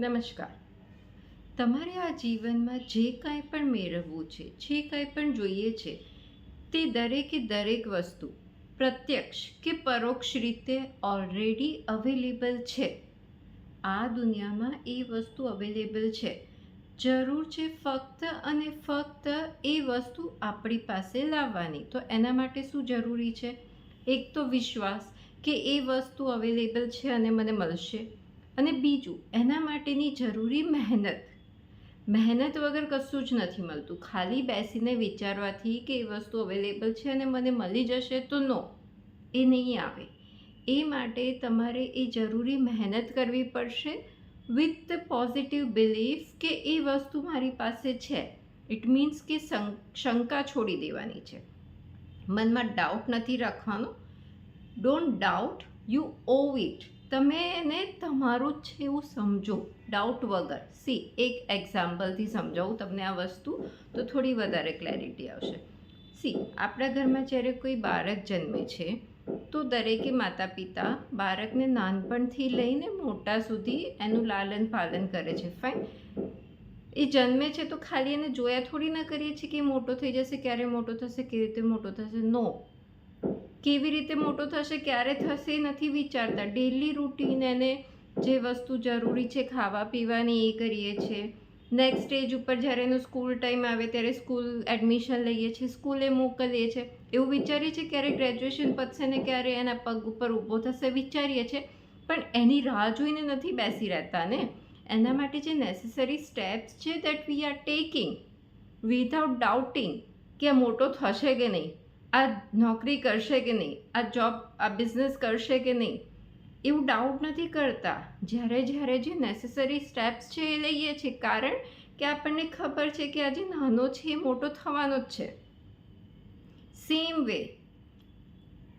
નમસ્કાર. તમારે આ જીવનમાં જે કાંઈ પણ મેળવવું છે, જે કાંઈ પણ જોઈએ છે, તે દરેકે દરેક વસ્તુ, પ્રત્યક્ષ કે પરોક્ષ રીતે ઓલરેડી અવેલેબલ છે. આ દુનિયામાં એ વસ્તુ અવેલેબલ છે. જરૂર છે ફક્ત અને ફક્ત એ વસ્તુ આપણી પાસે લાવવાની. તો એના માટે શું જરૂરી છે? એક તો વિશ્વાસ કે એ વસ્તુ અવેલેબલ છે અને મને મળશે. અને બીજું, એના માટેની જરૂરી મહેનત. મહેનત વગર કશું જ નથી મળતું. ખાલી બેસીને વિચારવાથી કે એ વસ્તુ અવેલેબલ છે અને મને મળી જશે તો નો એ નહીં આવે. એ માટે તમારે એ જરૂરી મહેનત કરવી પડશે વિથ ધ પોઝિટિવ બિલીફ કે એ વસ્તુ મારી પાસે છે. ઇટ મીન્સ કે શંકા છોડી દેવાની છે. મનમાં ડાઉટ નથી રાખવાનો. Don't doubt you owe it તમે એને તમારું જ છે એવું સમજો. ડાઉટ વગર. સી એક એક્ઝામ્પલથી સમજાવું તમને આ વસ્તુ, તો થોડી વધારે ક્લેરિટી આવશે. સી આપણા ઘરમાં જ્યારે કોઈ બાળક જન્મે છે, તો દરેકે માતા પિતા બાળકને નાનપણથી લઈને મોટા સુધી એનું લાલન પાલન કરે છે. ફાઇન એ જન્મે છે તો ખાલી એને જોયા થોડી ના કરીએ છીએ કે મોટો થઈ જશે, ક્યારે મોટો થશે, કેવી રીતે મોટો થશે? નો કેવી રીતે મોટો થશે ક્યારે થશે નથી વિચારતા. ડેલી રૂટીન એને જે વસ્તુ જરૂરી છે ખાવા પીવાની એ કરીએ છીએ નેક્સ્ટ સ્ટેજ ઉપર જ્યારે એનો સ્કૂલ ટાઈમ આવે ત્યારે સ્કૂલ એડમિશન લઈએ છીએ સ્કૂલે મોકલીએ છીએ. એવું વિચારીએ છીએ ક્યારે ગ્રેજ્યુએશન પતશે ને ક્યારે એના પગ ઉપર ઊભો થશે વિચારીએ છીએ. પણ એની રાહ જોઈને નથી બેસી રહેતા ને. એના માટે જે નેસેસરી સ્ટેપ્સ છે that we are taking without doubting કે મોટો થશે કે નહીં. આ નોકરી કરશે કે નહીં? આ જોબ આ બિઝનેસ કરશે કે નહીં? એવું ડાઉટ નથી કરતા. જ્યારે જ્યારે જે નેસેસરી સ્ટેપ્સ છે એ લઈએ છીએ. કારણ કે આપણને ખબર છે કે આ જે નાનો છે એ મોટો થવાનો જ છે. સેમ વે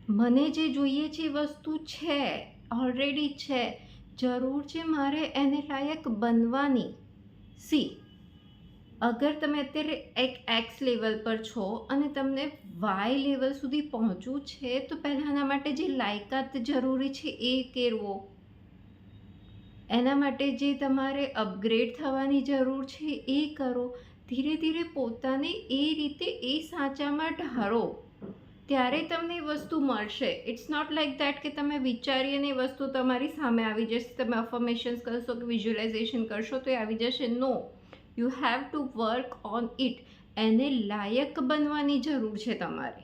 મને જે જોઈએ છે એ વસ્તુ છે. ઓલરેડી છે. જરૂર છે મારે એને લાયક બનવાની. સી અગર તમે અત્યારે એક એક્સ લેવલ પર છો અને તમને વાય લેવલ સુધી પહોંચવું છે, તો પહેલાંના માટે જે લાયકાત જરૂરી છે એ કેળવો. એના માટે જે તમારે અપગ્રેડ થવાની જરૂર છે એ કરો. ધીરે ધીરે પોતાને એ રીતે એ સાચામાં ઢાળો. ત્યારે તમને એ વસ્તુ મળશે. ઇટ્સ નોટ લાઈક દેટ કે તમે વિચારી અને એ વસ્તુ તમારી સામે આવી જશે. તમે અફર્મેશન્સ કરશો કે વિઝ્યુલાઇઝેશન કરશો તો એ આવી જશે. No you have to work on it એને લાયક બનવાની જરૂર છે તમારે.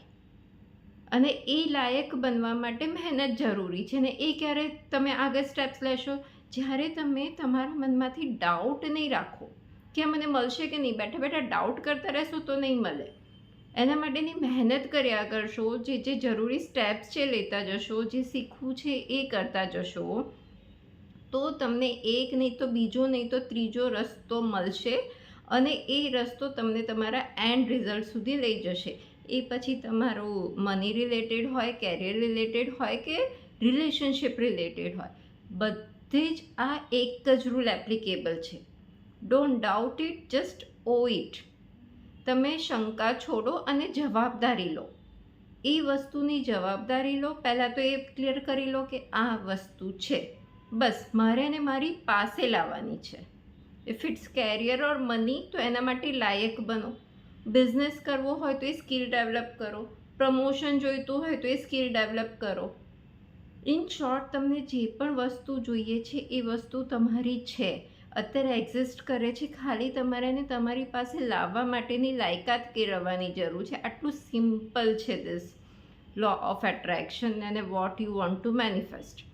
અને એ લાયક બનવા માટે મહેનત જરૂરી છે ને એ ક્યારે તમે આગળ સ્ટેપ્સ લેશો? જ્યારે તમે તમારા મનમાંથી ડાઉટ નહીં રાખો. કે મને મળશે કે નહીં? બેઠા બેઠા ડાઉટ કરતા રહેશો તો નહીં મળે. એના માટેની મહેનત કર્યા કરશો, જે જે જરૂરી સ્ટેપ્સ છે લેતા જશો, જે શીખવું છે એ કરતા જશો. તો તમને એક નહીં તો બીજો નહીં તો ત્રીજો રસ્તો મળશે અને એ રસ્તો તમને તમારા એન્ડ રિઝલ્ટ સુધી લઈ જશે. એ પછી તમારું મની રિલેટેડ હોય કેરિયર રિલેટેડ હોય કે રિલેશનશિપ રિલેટેડ હોય, બધે જ આ એક જ રૂલ એપ્લિકેબલ છે. Don't doubt it just owe it તમે શંકા છોડો અને જવાબદારી લો. એ વસ્તુની જવાબદારી લો. પહેલાં તો એ ક્લિયર કરી લો કે આ વસ્તુ છે. બસ, મારે એને મારી પાસે લાવવાની છે. If it's career or money તો એના માટે લાયક બનો. બિઝનેસ કરવો હોય તો એ સ્કિલ ડેવલપ કરો. પ્રમોશન જોઈતું હોય તો એ સ્કિલ ડેવલપ કરો. ઇન શોર્ટ તમને જે પણ વસ્તુ જોઈએ છે, એ વસ્તુ તમારી છે. અત્યારે એક્ઝિસ્ટ કરે છે, ખાલી તમારે એને તમારી પાસે લાવવા માટેની લાયકાત કેળવવાની જરૂર છે. આટલું સિમ્પલ છે ધીસ લો ઓફ એટ્રેક્શન અને what you want to manifest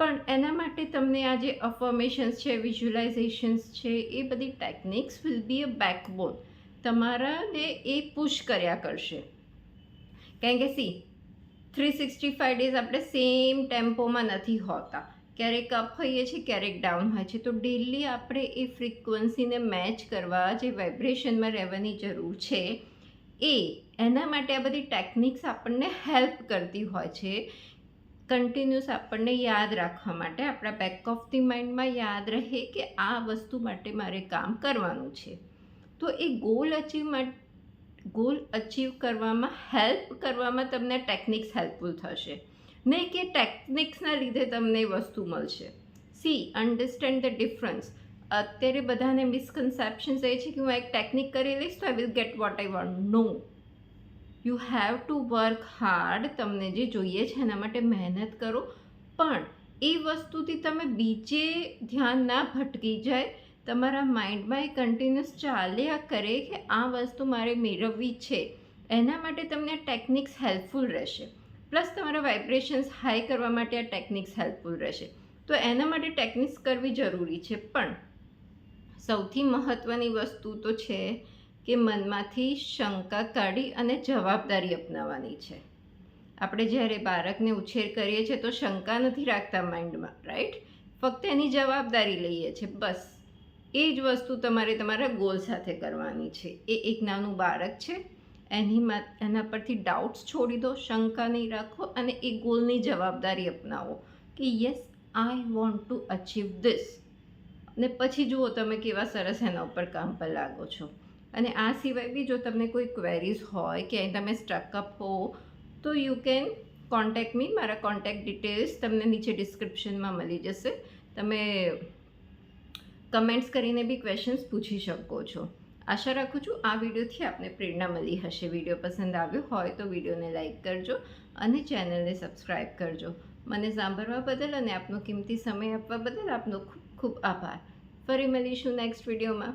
પણ એના માટે તમને આ જે અફર્મેશન્સ છે વિઝ્યુલાઇઝેશન્સ છે, એ બધી techniques will be a backbone તમારાને એ પુશ કર્યા કરશે. કારણ કે see three sixty five days આપણે સેમ ટેમ્પોમાં નથી હોતા. ક્યારેક અપ હોઈએ છીએ, ક્યારેક ડાઉન હોય છે તો ડેલી આપણે એ ફ્રિકવન્સીને મેચ કરવા જે વાઇબ્રેશનમાં રહેવાની જરૂર છે, એ એના માટે આ બધી ટેકનિક્સ આપણને હેલ્પ કરતી હોય છે. કન્ટિન્યુઅસ આપણને યાદ રાખવા માટે આપણા બેક ઓફ ધી માઇન્ડમાં યાદ રહે કે આ વસ્તુ માટે મારે કામ કરવાનું છે. તો એ ગોલ અચીવ ગોલ અચીવ કરવામાં હેલ્પ કરવામાં તમને ટેકનિક્સ હેલ્પફુલ થશે. નહીં કે ટેકનિક્સના લીધે તમને વસ્તુ મળશે. સી અન્ડરસ્ટેન્ડ ધ ડિફરન્સ અત્યારે બધાને મિસકન્સેપ્શન્સ એ છે કે હું એક ટેકનિક કરી લઈશ તો I will get what I want no you have to work hard તમને જે જોઈએ છે એના માટે મહેનત કરો. પણ એ વસ્તુથી તમે બીજે ધ્યાન ના ભટકી જાય. તમારા માઇન્ડમાં એ કન્ટિન્યુઅસ ચાલ્યા કરે કે આ વસ્તુ મારે મેળવવી છે. એના માટે તમને ટેકનિક્સ હેલ્પફુલ રહેશે. પ્લસ તમારા વાઇબ્રેશન્સ હાઈ કરવા માટે આ ટેકનિક્સ હેલ્પફુલ રહેશે. તો એના માટે ટેકનિક્સ કરવી જરૂરી છે. પણ સૌથી મહત્ત્વની વસ્તુ તો છે કે મનમાંથી શંકા કાઢી અને જવાબદારી અપનાવવાની છે. આપણે જ્યારે બાળકને ઉછેર કરીએ છીએ તો શંકા નથી રાખતા માઇન્ડમાં રાઈટ ફક્ત એની જવાબદારી લઈએ છીએ, બસ. એ જ વસ્તુ તમારે તમારા ગોલ સાથે કરવાની છે. એ એક નાનું બાળક છે, એની એના પરથી ડાઉટ્સ છોડી દો, શંકા નહીં રાખો અને એ ગોલની જવાબદારી અપનાવો કે yes I want to achieve this ને પછી જુઓ તમે કેવા સરસ એના ઉપર કામ પર લાગો છો. અને આ સિવાય બી જો તમને કોઈ ક્વેરીઝ હોય કે તમે સ્ટકઅપ હો, તો યુ કેન કોન્ટેક્ટ મી મારા કોન્ટેક્ટ ડિટેલ્સ તમને નીચે ડિસ્ક્રિપ્શનમાં મળી જશે. તમે કમેન્ટ્સ કરીને બી ક્વેશ્ચન્સ પૂછી શકો છો. આશા રાખું છું આ વિડીયોથી આપને પ્રેરણા મળી હશે. વીડિયો પસંદ આવ્યો હોય તો વિડીયોને લાઇક કરજો અને ચેનલને સબસ્ક્રાઈબ કરજો. મને સાંભળવા બદલ અને આપનો કિંમતી સમય આપવા બદલ આપનો ખૂબ ખૂબ આભાર. ફરી મળીશું નેક્સ્ટ વિડીયોમાં.